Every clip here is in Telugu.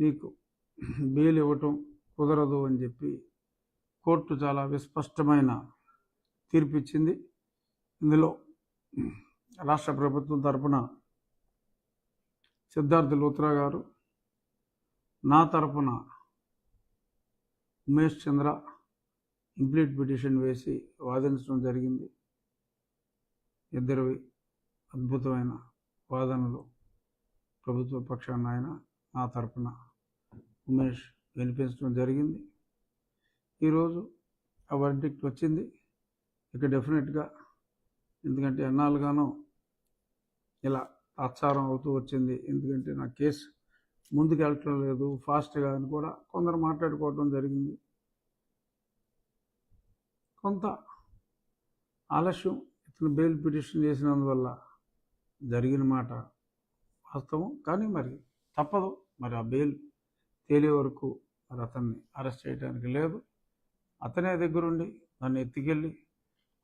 నీకు బెయిల్ ఇవ్వటం కుదరదు అని చెప్పి కోర్టు చాలా విస్పష్టమైన తీర్పు ఇచ్చింది. ఇందులో రాష్ట్ర ప్రభుత్వం తరపున సిద్ధార్థ లూత్రా గారు నా తరపున ఉమేష్ చంద్ర ఇంప్లీట్ పిటిషన్ వేసి వాదించడం జరిగింది. ఇద్దరివి అద్భుతమైన వాదనలు ప్రభుత్వ పక్షాన ఆయన నా తరపున ఉమేష్ వినిపించడం జరిగింది. ఈరోజు ఆ వర్డిక్ట్ వచ్చింది. ఇక డెఫినెట్గా ఎందుకంటే ఎన్నాళ్ళుగానో ఇలా తాత్సారం అవుతూ వచ్చింది. ఎందుకంటే నా కేసు ముందుకు వెళ్ళటం లేదు ఫాస్ట్గా అని కూడా కొందరు మాట్లాడుకోవడం జరిగింది. కొంత ఆలస్యం ఇతను బెయిల్ పిటిషన్ చేసినందువల్ల జరిగిన మాట వాస్తవం. కానీ మరి తప్పదు. మరి ఆ బెయిల్ తేలే వరకు మరి అతన్ని అరెస్ట్ చేయడానికి లేదు. అతనే దగ్గరుండి నన్ను ఎత్తుకెళ్ళి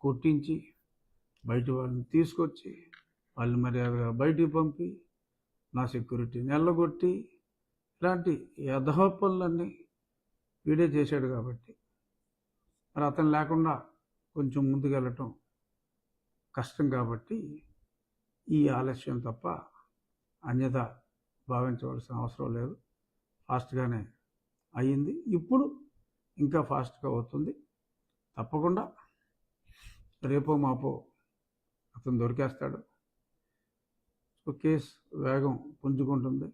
కొట్టించి బయట వాళ్ళని తీసుకొచ్చి వాళ్ళని మర్యాదగా బయటికి పంపి నా సెక్యూరిటీని ఎల్లగొట్టి ఇలాంటి యథవ పనులన్నీ వీడే చేశాడు కాబట్టి. మరి అతను లేకుండా కొంచెం ముందుకెళ్ళటం కష్టం కాబట్టి ఈ ఆలస్యం తప్ప అన్యత భావించవలసిన అవసరం లేదు. ఫాస్ట్గానే అయ్యింది. ఇప్పుడు ఇంకా ఫాస్ట్గా అవుతుంది. తప్పకుండా రేపో మాపో అతను దొరికేస్తాడు. సో కేసు వేగం పుంజుకుంటుంది.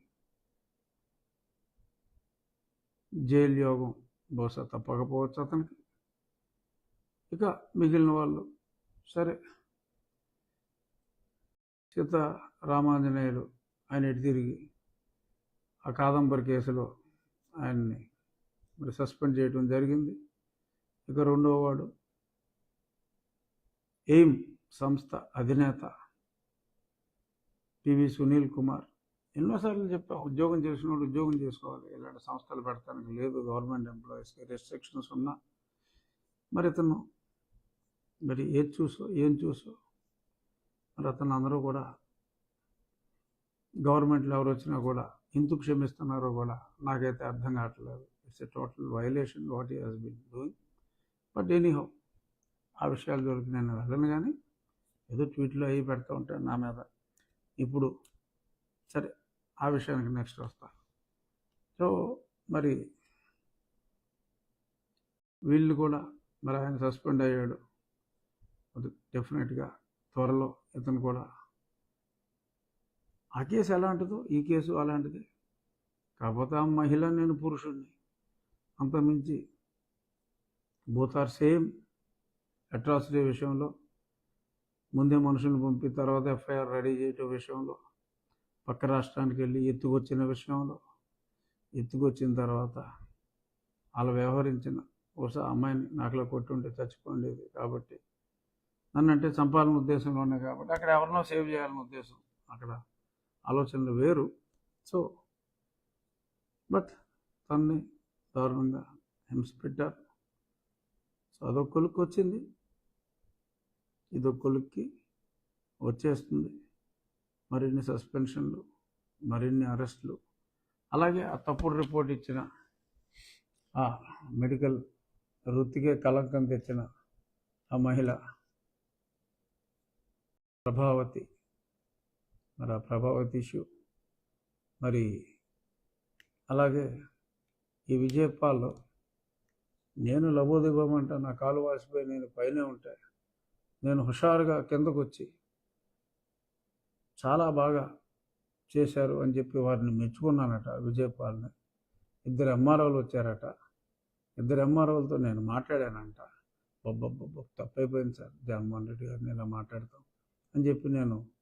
జైలు యోగం బహుశా తప్పకపోవచ్చు అతనికి. ఇక మిగిలిన వాళ్ళు సరే. సీత రామాంజనేయులు ఆయన ఇటు తిరిగి ఆ కాదంబరి కేసులో ఆయన్ని మరి సస్పెండ్ చేయడం జరిగింది. ఇక రెండవ వాడు ఎయిమ్ సంస్థ అధినేత పివి సునీల్ కుమార్. ఎన్నోసార్లు చెప్పా ఉద్యోగం చేసిన ఉద్యోగం చేసుకోవాలి ఇలాంటి సంస్థలు పెడతానికి లేదు గవర్నమెంట్ ఎంప్లాయీస్కి రెస్ట్రిక్షన్స్ ఉన్నా. మరి ఇతను మరి ఏది చూసో ఏం చూసో మరి అతను అందరూ కూడా గవర్నమెంట్లో ఎవరు వచ్చినా కూడా ఎందుకు క్షమిస్తున్నారో కూడా నాకైతే అర్థం కావట్లేదు. It's a total violation what he has been doing but anyhow ఆ విషయాలు జోలికి నేను వెళ్ళను కానీ ఏదో ట్వీట్లో అవి పెడతా ఉంటాను నా మీద. ఇప్పుడు సరే ఆ విషయానికి నెక్స్ట్ వస్తా. సో మరి వీళ్ళు కూడా మరి ఆయన సస్పెండ్ అయ్యాడు. డెఫినెట్గా త్వరలో ఇతను కూడా ఆ కేసు ఎలాంటిదో ఈ కేసు అలాంటిది. కాకపోతే ఆ మహిళ నేను పురుషుణ్ణి. అంతమించి బోత్ ఆర్ సేమ్ అట్రాసిటీ విషయంలో ముందే మనుషులను పంపి తర్వాత ఎఫ్ఐఆర్ రెడీ చేయటం విషయంలో పక్క రాష్ట్రానికి వెళ్ళి ఎత్తుకొచ్చిన విషయంలో ఎత్తుకొచ్చిన తర్వాత వాళ్ళు వ్యవహరించిన ఒకసారి అమ్మాయిని నాకులో కొట్టుంటే చచ్చిపోండేది కాబట్టి. నన్ను అంటే చంపాలనే ఉద్దేశంలో ఉన్నాయి కాబట్టి అక్కడ ఎవరినో సేవ్ చేయాలని ఉద్దేశం అక్కడ. ఆలోచనలు వేరు. సో బట్ తన్ని దారుణంగా హింస పెట్టారు. సో అదొక కొలుక్కి వచ్చింది. ఇదొక కొలుక్కి వచ్చేస్తుంది. మరిన్ని సస్పెన్షన్లు మరిన్ని అరెస్టులు. అలాగే ఆ తప్పుడు రిపోర్ట్ ఇచ్చిన ఆ మెడికల్ వృత్తికే కలంకం తెచ్చిన ఆ మహిళ ప్రభావతి మరి ఆ ప్రభావతి ఇష్యూ మరి అలాగే ఈ విజయపాల్లో నేను లబోదివ్వమంట నా కాలు వాసిపోయి నేను పైనే ఉంటా. నేను హుషారుగా కిందకు వచ్చి చాలా బాగా చేశారు అని చెప్పి వారిని మెచ్చుకున్నానట విజయపాల్ని. ఇద్దరు ఎంఆర్ఓలు వచ్చారట. ఇద్దరు ఎంఆర్ఓలతో నేను మాట్లాడానంట. బొబ్బబ్బొబ్బ తప్పైపోయింది సార్. జగన్మోహన్ రెడ్డి గారిని ఇలా మాట్లాడతాం అని చెప్పి నేను